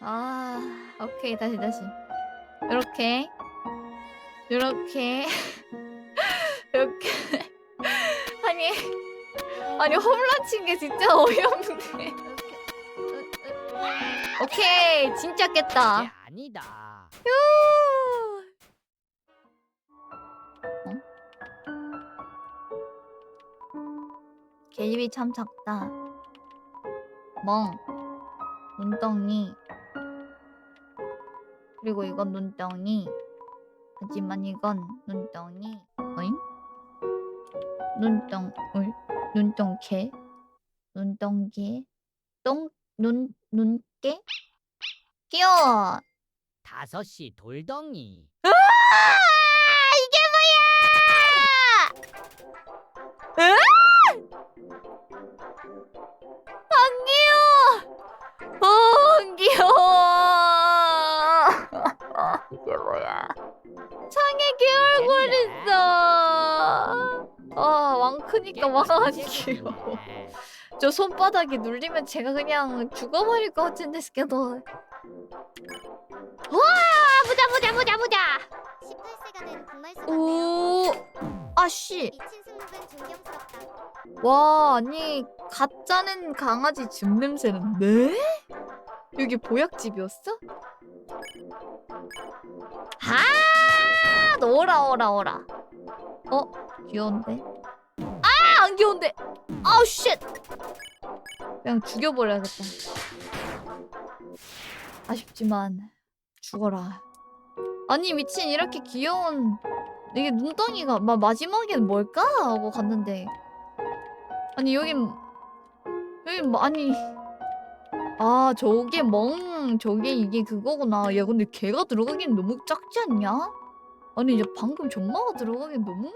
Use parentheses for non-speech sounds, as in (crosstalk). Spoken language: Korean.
아, 오케이 다시 다시. 이렇게, 이렇게, 이렇게. (laughs) 아니, 아니 홈런 친 게 진짜 어이없네. 오케이, 진짜 깼다. 게 아니다. 휴. 어? 계집이 참 작다. 멍. 눈덩이. 그리고 이건 눈덩이. 하지만 이건 눈덩이. 어잉? 눈덩, 어? 눈덩개? 눈덩개? 똥, 눈, 눈깨? 귀여워! 다섯 시 돌덩이. 아! 이게 뭐야! 안 귀여워! 어, 안 귀여워! 뭐야? 창에 개얼굴 있어! 아, 왕 크니까 왕안 귀여워. 저 손바닥에 눌리면 제가 그냥 죽어버릴 것 같은데 스케도. 와! 보자 보자 보자 보자! 18세가 된 분말수 같네요. 오, 아씨. 미친 승무은 존경스럽다. 와, 아니 가짜는 강아지 즙 냄새는 네? 여기 보약집이었어? 아, 오라 오라 오라. 어, 귀여운데? 아, 안 귀여운데? 아우 쉣. 그냥 죽여버려야겠다. 아쉽지만 죽어라. 아니 미친 이렇게 귀여운 이게 눈덩이가 마, 마지막엔 뭘까 하고 갔는데 아니 여긴 여긴 뭐 아니 아 저게 멍 저게 이게 그거구나 야 근데 걔가 들어가기엔 너무 작지 않냐? 아니 이제 방금 전마가 들어가기엔 너무